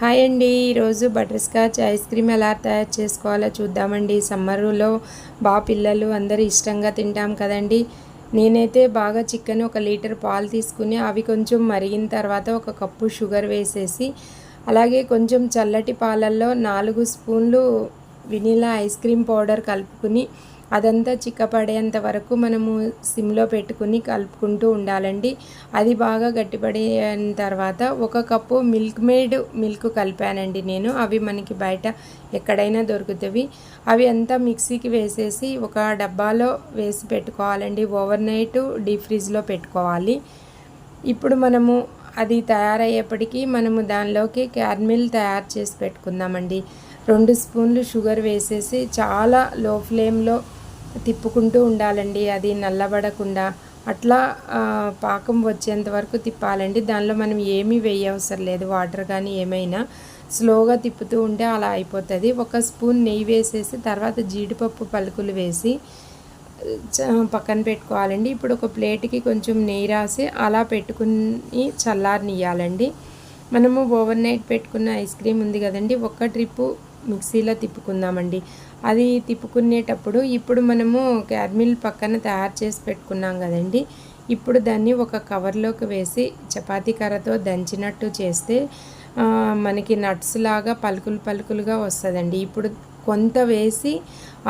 Hi అండి. ఈరోజు butter scotch ice cream ఎలా తయారు చేసుకోవాలో చూద్దామండి. సమ్మర్లో బా పిల్లలు అందరూ ఇష్టంగా తింటాం కదండి. నేనైతే బాగా చికెన్ ఒక లీటర్ పాలు తీసుకుని అవి కొంచెం మరిగిన తర్వాత ఒక కప్పు షుగర్ వేసేసి అలాగే కొంచెం చల్లటి పాలల్లో నాలుగు స్పూన్లు వినీలా ఐస్ క్రీమ్ పౌడర్ కలుపుకుని అదంతా చిక్కపడేంత వరకు మనము సిమ్లో పెట్టుకుని కలుపుకుంటూ ఉండాలండి. అది బాగా గట్టిపడిన తర్వాత ఒక కప్పు మిల్క్ మేడ్ మిల్క్ కలిపానండి నేను. అవి మనకి బయట ఎక్కడైనా దొరుకుతాయి అవి అంతా మిక్సీకి వేసేసి ఒక డబ్బాలో వేసి పెట్టుకోవాలండి. ఓవర్ నైట్ డీప్ ఫ్రిడ్జ్లో పెట్టుకోవాలి. ఇప్పుడు మనము అది తయారయ్యేప్పటికీ మనము దానిలోకి క్యార్మిల్ తయారు చేసి పెట్టుకుందామండి. రెండు స్పూన్లు షుగర్ వేసేసి చాలా లో ఫ్లేమ్లో తిప్పుకుంటూ ఉండాలండి అది నల్లబడకుండా. అట్లా పాకం వచ్చేంత వరకు తిప్పాలండి. దానిలో మనం ఏమీ వేయవసరం లేదు. వాటర్ కానీ ఏమైనా స్లోగా తిప్పుతూ ఉంటే అలా అయిపోతుంది. ఒక స్పూన్ నెయ్యి వేసేసి తర్వాత జీడిపప్పు పలుకులు వేసి పక్కన పెట్టుకోవాలండి. ఇప్పుడు ఒక ప్లేట్కి కొంచెం నెయ్యి రాసి అలా పెట్టుకుని చల్లారనియాలండి మనము ఓవర్ నైట్ పెట్టుకున్న ఐస్ క్రీమ్ ఉంది కదండి ఒక్క ట్రిప్పు మిక్సీలో తిప్పుకుందామండి. అది తిప్పుకునేటప్పుడు ఇప్పుడు మనము క్యార్మిల్ పక్కన తయారు చేసి పెట్టుకున్నాం కదండి. ఇప్పుడు దాన్ని ఒక కవర్లోకి వేసి చపాతీ కర్రతో దంచినట్టు చేస్తే మనకి నట్స్ లాగా పలుకులు పలుకులుగా వస్తుందండి. ఇప్పుడు కొంత వేసి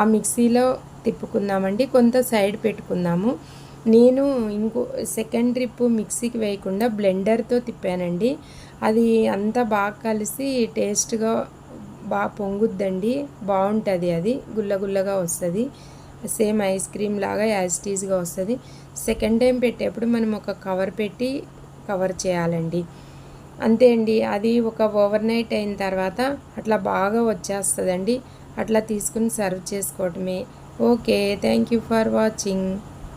ఆ మిక్సీలో తిప్పుకుందామండి. కొంత సైడ్ పెట్టుకుందాము. నేను ఇంకో సెకండ్ ట్రిప్ మిక్సీకి వేయకుండా బ్లెండర్తో తిప్పానండి. అది అంతా బాగా కలిసి టేస్ట్గా బాగా పొంగుద్దండి. బాగుంటుంది అది. గుల్లగుల్లగా వస్తుంది. సేమ్ ఐస్ క్రీమ్ లాగా యాజిటీస్గా వస్తుంది. సెకండ్ టైం పెట్టేప్పుడు మనం ఒక కవర్ పెట్టి కవర్ చేయాలండి. అంతే అండి. అది ఒక ఓవర్ నైట్ అయిన తర్వాత అట్లా బాగా వచ్చేస్తుందండి. అట్లా తీసుకుని సర్వ్ చేసుకోవటమే. Okay. Thank you for watching.